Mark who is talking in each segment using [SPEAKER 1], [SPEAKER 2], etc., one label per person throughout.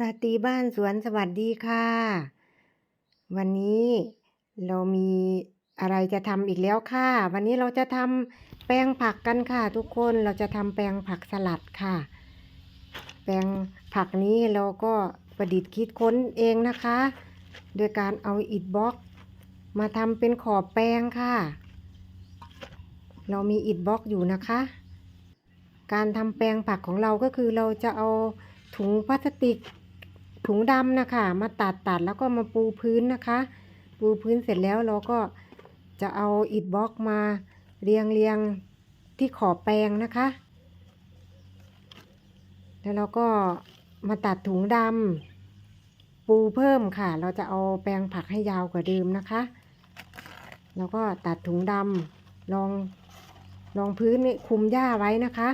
[SPEAKER 1] ราตรีบ้านสวนสวัสดีค่ะ วันนี้เรามีอะไรจะทำอีกแล้วค่ะ วันนี้เราจะทำแปลงผักกันค่ะ ทุกคนเราจะทำแปลงผักสลัดค่ะ แปลงผักนี้เราก็ประดิษฐ์คิดค้นเองนะคะ โดยการเอาอิฐบล็อก มาทำเป็นขอบแปลงค่ะ เรามีอิฐบล็อกอยู่นะคะ การทำแปลงผักของเราก็คือเราจะเอาถุงพลาสติก ถุงดำนะคะ มาตัดตัดแล้วก็มาปูพื้นนะคะ ปูพื้นเสร็จแล้วเราก็จะเอาอิฐบล็อกมาเรียงเรียงที่ขอบแปลงนะคะ แล้วเราก็มาตัดถุงดำปูเพิ่มค่ะ เราจะเอาแปลงผักให้ยาวกว่าเดิมนะคะ แล้วก็ตัดถุงดำรองรองพื้นนี่คุมหญ้าไว้นะคะ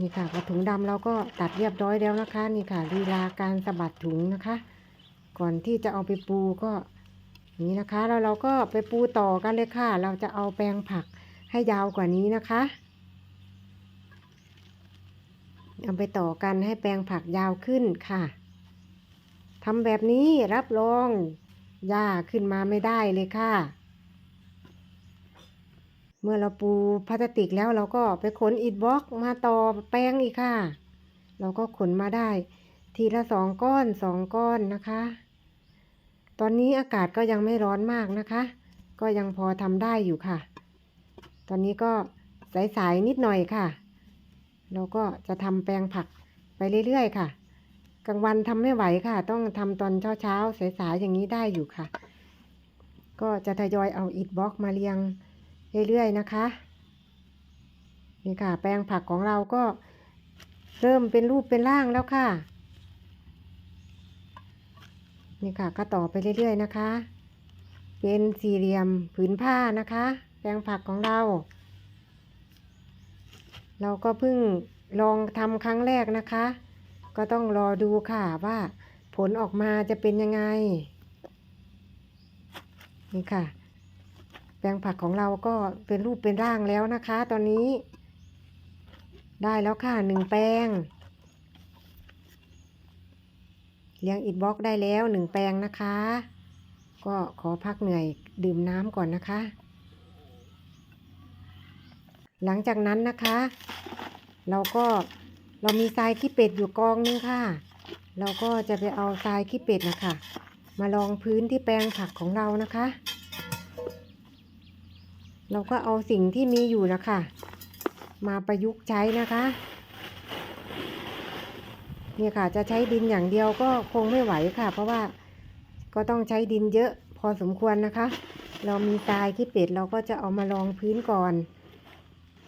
[SPEAKER 1] นี่ค่ะพอถุงดำเราก็ตัดเรียบร้อยแล้วนะคะ นี่ค่ะลีลาการสะบัดถุงนะคะ ก่อนที่จะเอาไปปูก็นี้นะคะแล้วเราก็ไปปูต่อกันเลยค่ะ เราจะเอาแปลงผักให้ยาวกว่านี้นะคะเอาไปต่อกันให้แปลงผักยาวขึ้นค่ะทำแบบนี้รับรองหญ้าขึ้นมาไม่ได้เลยค่ะ มื่อเราปูพลาสติกแล้วเราก็ไปขนอิฐบล็อกมาต่อแป้งอีกค่ะ เราก็ขนมาได้ ทีละสองก้อนสองก้อนนะคะ ตอนนี้อากาศก็ยังไม่ร้อนมากนะคะ ก็ยังพอทำได้อยู่ค่ะ ตอนนี้ก็สายๆนิดหน่อยค่ะ เราก็จะทำแปลงผักไปเรื่อยๆค่ะ กลางวันทำไม่ไหวค่ะ ต้องทำตอนเช้าๆสายๆอย่างนี้ได้อยู่ค่ะ ก็จะทยอยเอาอิฐบล็อกมาเรียง เรื่อยๆนะคะนี่ค่ะ แปลงผักของเราก็เริ่มเป็นรูปเป็นร่างแล้วค่ะ นี่ค่ะก็ต่อไปเรื่อยๆนะคะ เป็นสี่เหลี่ยมผืนผ้านะคะ แปลงผักของเรา เราก็เพิ่งลองทำครั้งแรกนะคะ ก็ต้องรอดูค่ะว่าผลออกมาจะเป็นยังไง นี่ค่ะ แปลงผักของเราก็เป็นรูปเป็นร่างแล้วนะคะ ตอนนี้ ได้แล้วค่ะหนึ่งแปลงเลี้ยงอิฐบล็อกได้แล้วหนึ่งแปลงนะคะ ก็ขอพักเหนื่อยดื่มน้ำก่อนนะคะ หลังจากนั้นนะคะ เราก็เรามีทรายขี้เป็ดอยู่กองนึงค่ะ เราก็จะไปเอาทรายขี้เป็ดนะคะ มาลองพื้นที่แปลงผักของเรานะคะ เราก็เอาสิ่งที่มีอยู่นะคะ มาประยุกต์ใช้นะคะเนี่ยค่ะจะใช้ดินอย่างเดียวก็คงไม่ไหวค่ะ เพราะว่าก็ต้องใช้ดินเยอะพอสมควรนะคะ เรามีทรายขี้เป็ดเราก็จะเอามาลองพื้นก่อน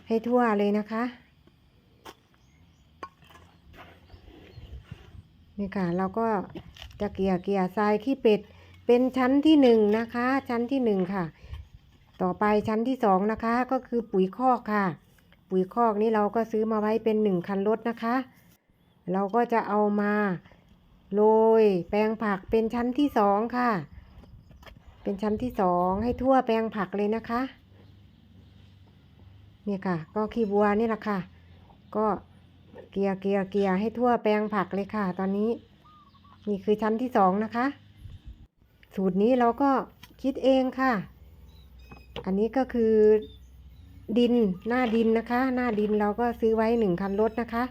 [SPEAKER 1] ให้ทั่วเลยนะคะนี่ค่ะเราก็จะเกลี่ยเกลี่ยทรายขี้เป็ดเป็นชั้นที่หนึ่งนะคะ ชั้นที่หนึ่งค่ะ ต่อไปชั้นที่สองนะคะก็คือปุ๋ยคอกค่ะ ปุ๋ยคอกนี่เราก็ซื้อมาไว้เป็นหนึ่งคันรถนะคะ เราก็จะเอามาโรยแปลงผักเป็นชั้นที่สองค่ะ เป็นชั้นที่สองให้ทั่วแปลงผักเลยนะคะเนี่ยค่ะ ก็ขี้บัวนี่แหละค่ะ ก็เกลี่ยเกลี่ยเกลี่ยให้ทั่วแปลงผักเลยค่ะ ตอนนี้ นี่คือชั้นที่สองนะคะ สูตรนี้เราก็คิดเองค่ะ อันนี้ก็คือดินหน้าดินนะคะ หน้าดินเราก็ซื้อไว้หนึ่งคันรถนะคะ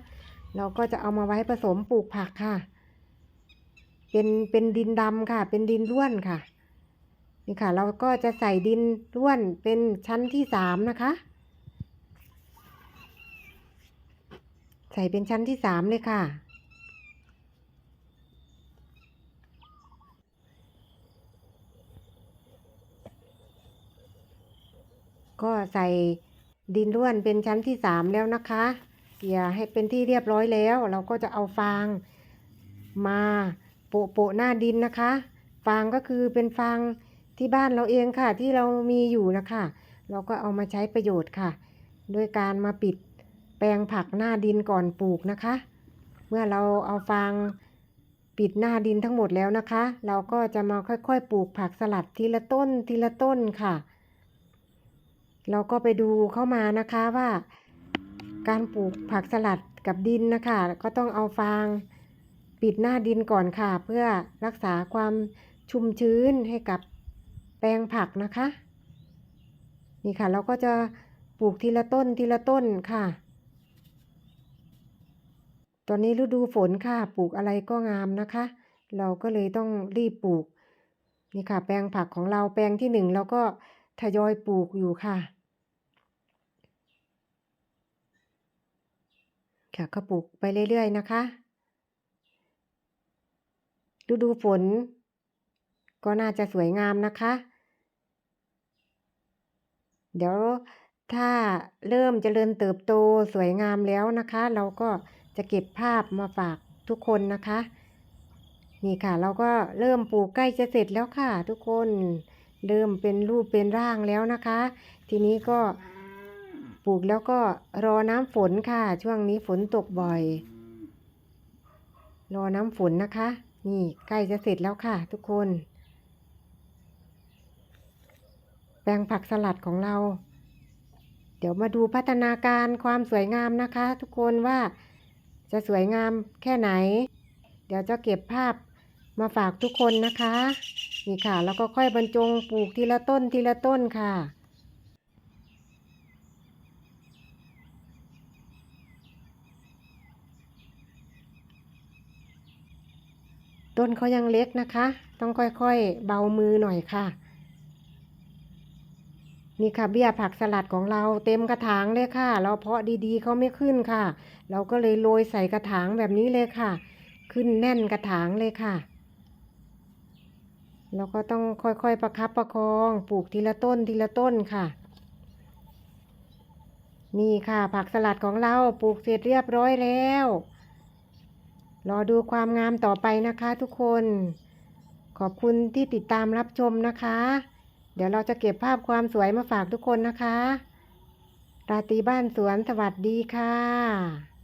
[SPEAKER 1] เราก็จะเอามาไว้ผสมปลูกผักค่ะ เป็นเป็นดินดำค่ะ เป็นดินร่วนค่ะนี่ค่ะ เราก็จะใส่ดินร่วนเป็นชั้นที่สามนะคะ ใส่เป็นชั้นที่สามเลยค่ะ ก็ใส่ดินร่วนเป็นชั้นที่สามแล้วนะคะ เกี่ยให้เป็นที่เรียบร้อยแล้ว เราก็จะเอาฟางมาโปะโปะหน้าดินนะคะ ฟางก็คือเป็นฟางที่บ้านเราเองค่ะ ที่เรามีอยู่นะคะ เราก็เอามาใช้ประโยชน์ค่ะ โดยการมาปิดแปลงผักหน้าดินก่อนปลูกนะคะ เมื่อเราเอาฟางปิดหน้าดินทั้งหมดแล้วนะคะ เราก็จะมาค่อยๆ ปลูกผักสลัดทีละต้นทีละต้นค่ะ เราก็ไปดูเข้ามานะคะว่าการปลูกผักสลัดกับดินนะคะ ก็ต้องเอาฟางปิดหน้าดินก่อนค่ะ เพื่อรักษาความชุ่มชื้นให้กับแปลงผักนะคะ นี่ค่ะ เราก็จะปลูกทีละต้นทีละต้นค่ะ ตอนนี้ฤดูฝนค่ะ ปลูกอะไรก็งามนะคะ เราก็เลยต้องรีบปลูก นี่ค่ะ แปลงผักของเราแปลงที่หนึ่งเราก็ทยอยปลูกอยู่ค่ะ ค่ะก็ปลูกไปเรื่อยๆนะคะฤดูฝน ก็น่าจะสวยงามนะคะ เดี๋ยวถ้าเริ่มเจริญเติบโตสวยงามแล้วนะคะ เราก็จะเก็บภาพมาฝากทุกคนนะคะ นี่ค่ะ เราก็เริ่มปลูกใกล้จะเสร็จแล้วค่ะ ทุกคนเริ่มเป็นรูปเป็นร่างแล้วนะคะ ทีนี้ก็ ปลูกแล้วก็รอน้ำฝนค่ะ ช่วงนี้ฝนตกบ่อย รอน้ำฝนนะคะ นี่ใกล้จะเสร็จแล้วค่ะ ทุกคน แปลงผักสลัดของเรา เดี๋ยวมาดูพัฒนาการความสวยงามนะคะ ทุกคนว่าจะสวยงามแค่ไหน เดี๋ยวจะเก็บภาพมาฝากทุกคนนะคะ นี่ค่ะ แล้วก็ค่อยบรรจงปลูกทีละต้นทีละต้นค่ะ ต้นเขายังเล็กนะคะ ต้องค่อยๆ เบามือหน่อยค่ะ นี่ค่ะเบี้ยผักสลัดของเราเต็มกระถางเลยค่ะ เราเพาะดีๆเขาไม่ขึ้นค่ะ เราก็เลยโรยใส่กระถางแบบนี้เลยค่ะ ขึ้นแน่นกระถางเลยค่ะเราก็ต้องค่อยๆประคับประคองปลูกทีละต้นทีละต้นค่ะ นี่ค่ะผักสลัดของเราปลูกเสร็จเรียบร้อยแล้ว รอดูความงามต่อไปนะคะทุกคน ขอบคุณที่ติดตามรับชมนะคะ เดี๋ยวเราจะเก็บภาพความสวยมาฝากทุกคนนะคะ ราตรีบ้านสวนสวัสดีค่ะ